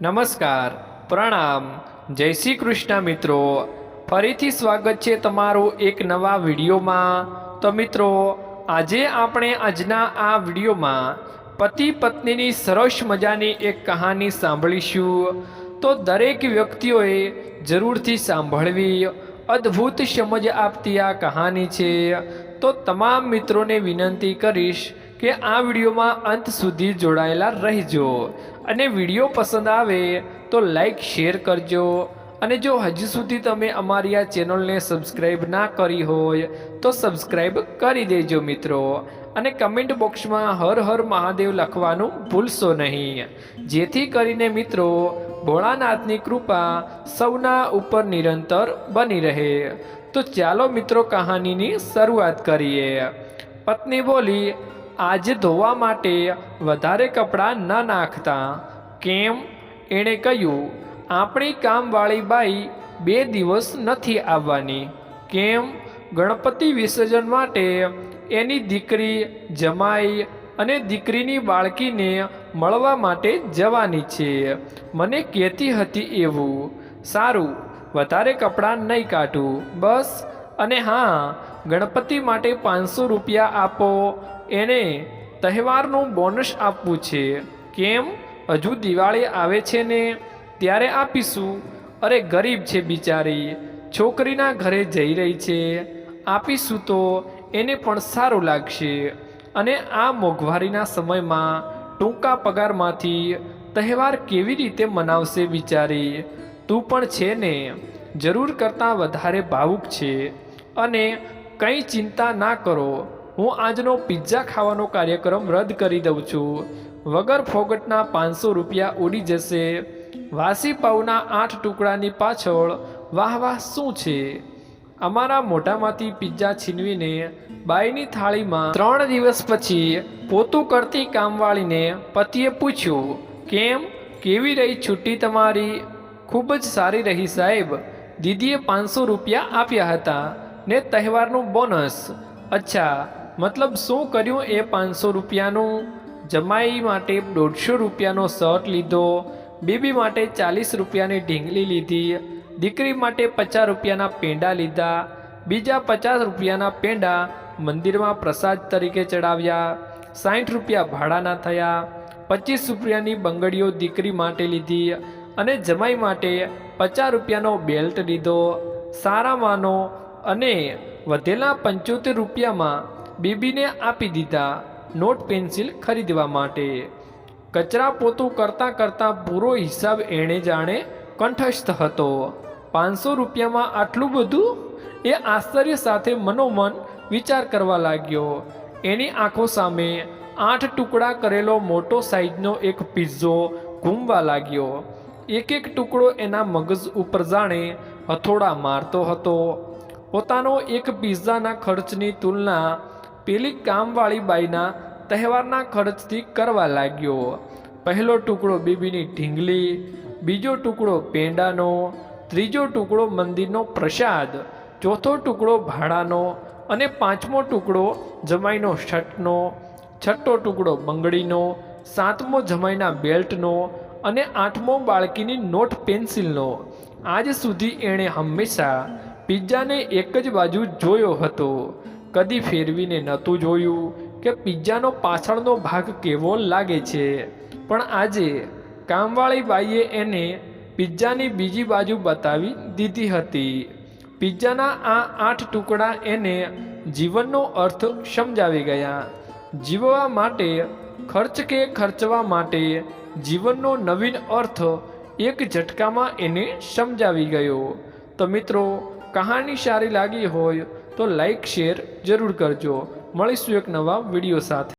નમસ્કાર, પ્રણામ. જય શ્રી કૃષ્ણ મિત્રો. ફરીથી સ્વાગત છે તમારું એક નવા વિડીયોમાં. તો મિત્રો, આજે આપણે આજના આ વિડીયોમાં પતિ પત્નીની સરસ મજાની એક કહાની સાંભળીશું. તો દરેક વ્યક્તિઓએ જરૂરથી સાંભળવી અદ્ભુત સમજ આપતી આ કહાની છે. તો તમામ મિત્રોને વિનંતી કરીશ કે આ વિડીયોમાં અંત સુધી જોડાયેલા રહેજો. અને વીડિયો પસંદ આવે તો લાઈક, શેર કરજો. અને જો હજી સુધી તમે અમારી આ ચેનલને સબસ્ક્રાઈબ ના કરી હોય તો સબસ્ક્રાઈબ કરી દેજો મિત્રો. અને કમેન્ટ બોક્સમાં હર હર મહાદેવ લખવાનું ભૂલશો નહીં. જેથી કરીને મિત્રો, ભોળાનાથની કૃપા સૌના ઉપર નિરંતર બની રહે. તો ચાલો મિત્રો કહાનીની શરૂઆત કરીએ. પત્ની બોલી આજે ધોવા માટે વધારે કપડાં ન નાખતા. કેમ? એણે કહ્યું, આપણી કામવાળી બાઈ બે દિવસ નથી આવવાની. કેમ? ગણપતિ વિસર્જન માટે એની દીકરી જમાઈ અને દીકરીની બાળકીને મળવા માટે જવાની છે. મને કહેતી હતી એવું. સારું, વધારે કપડાં નહીં કાઢું, બસ. અને હા ગણપતિ માટે પાંચસો રૂપિયા આપો. એને તહેવારનું બોનસ આપવું છે. કેમ? હજુ દિવાળી આવે છે ને? ત્યારે આપીશું. અરે ગરીબ છે બિચારી. છોકરીના ઘરે જઈ રહી છે. આપીશું તો એને પણ સારું લાગશે. અને આ મોંઘવારીના સમયમાં ટૂંકા પગારમાંથી તહેવાર કેવી રીતે મનાવશે બિચારી? તું પણ છે ને? જરૂર કરતાં વધારે ભાવુક છે. અને કંઈ ચિંતા ના કરો. હું આજનો પિઝા ખાવાનો કાર્યક્રમ રદ કરી દઉં છું. વગર ફોગટના પાંચસો રૂપિયા ઉડી જશે. વાસી પાઉના આઠ ટુકડાની પાછળ વાહ વાહ શું છે? અમારા મોઢામાંથી પિઝા છીનવીને બાઈની થાળીમાં ત્રણ દિવસ પછી પોતું કરતી કામવાળીને પતિએ પૂછ્યું, કેમ? કેવી રહી છુટ્ટી તમારી? ખૂબ જ સારી રહી સાહેબ. દીદીએ પાંચસો રૂપિયા આપ્યા હતા. ને તહેવારનું બોનસ. અચ્છા, મતલબ શું કર્યું એ પાંચસો રૂપિયાનું? જમાઈ માટે દોઢસો રૂપિયાનો શર્ટ લીધો, બેબી માટે ચાલીસ રૂપિયાની ઢીંગલી લીધી, દીકરી માટે પચાસ રૂપિયાના પેંડા લીધા, બીજા પચાસ રૂપિયાના પેંડા મંદિરમાં પ્રસાદ તરીકે ચડાવ્યા, સાઠ રૂપિયા ભાડાના થયા, પચીસ રૂપિયાની બંગડીઓ દીકરી માટે લીધી અને જમાઈ માટે પચાસ રૂપિયાનો બેલ્ટ લીધો. સારામાંનો અને વધેલા પંચોતેર રૂપિયામાં બેબીને આપી દીધા નોટ પેન્સિલ ખરીદવા માટે. કચરા પોતું કરતાં કરતાં પૂરો હિસાબ એણે જાણે કંઠસ્થ હતો. પાંચસો રૂપિયામાં આટલું બધું? એ આશ્ચર્ય સાથે મનોમન વિચાર કરવા લાગ્યો. એની આંખો સામે આઠ ટુકડા કરેલો મોટો સાઈઝનો એક પિઝ્ઝો ઘૂમવા લાગ્યો. એક એક ટુકડો એના મગજ ઉપર જાણે હથોડા મારતો હતો. પોતાનો એક પિઝાના ખર્ચની તુલના પેલી કામવાળી બાઈના તહેવારના ખર્ચથી કરવા લાગ્યો. પહેલો ટુકડો બીબીની ઢીંગલી, બીજો ટુકડો પેંડાનો, ત્રીજો ટુકડો મંદિરનો પ્રસાદ, ચોથો ટુકડો ભાડાનો અને પાંચમો ટુકડો જમાઈનો શર્ટનો, છઠ્ઠો ટુકડો બંગડીનો, સાતમો જમાઈના બેલ્ટનો અને આઠમો બાળકીની નોટ પેન્સિલનો. આજ સુધી એણે હંમેશા પિઝાને એક જ બાજુ જોયો હતો. કદી ફેરવીને નહોતું જોયું કે પિઝાનો પાછળનો ભાગ કેવો લાગે છે. પણ આજે કામવાળી બાઈએ એને પિઝાની બીજી બાજુ બતાવી દીધી હતી. પિઝાના આ આઠ ટુકડા એને જીવનનો અર્થ સમજાવી ગયા. જીવવા માટે, ખર્ચ કે ખર્ચવા માટે જીવનનો નવીન અર્થ એક ઝટકામાં એને સમજાવી ગયો. તો મિત્રો કહાની સારી લાગી હોય તો લાઈક શેર જરૂર કરજો. મળીશું એક નવા વીડિયો સાથે.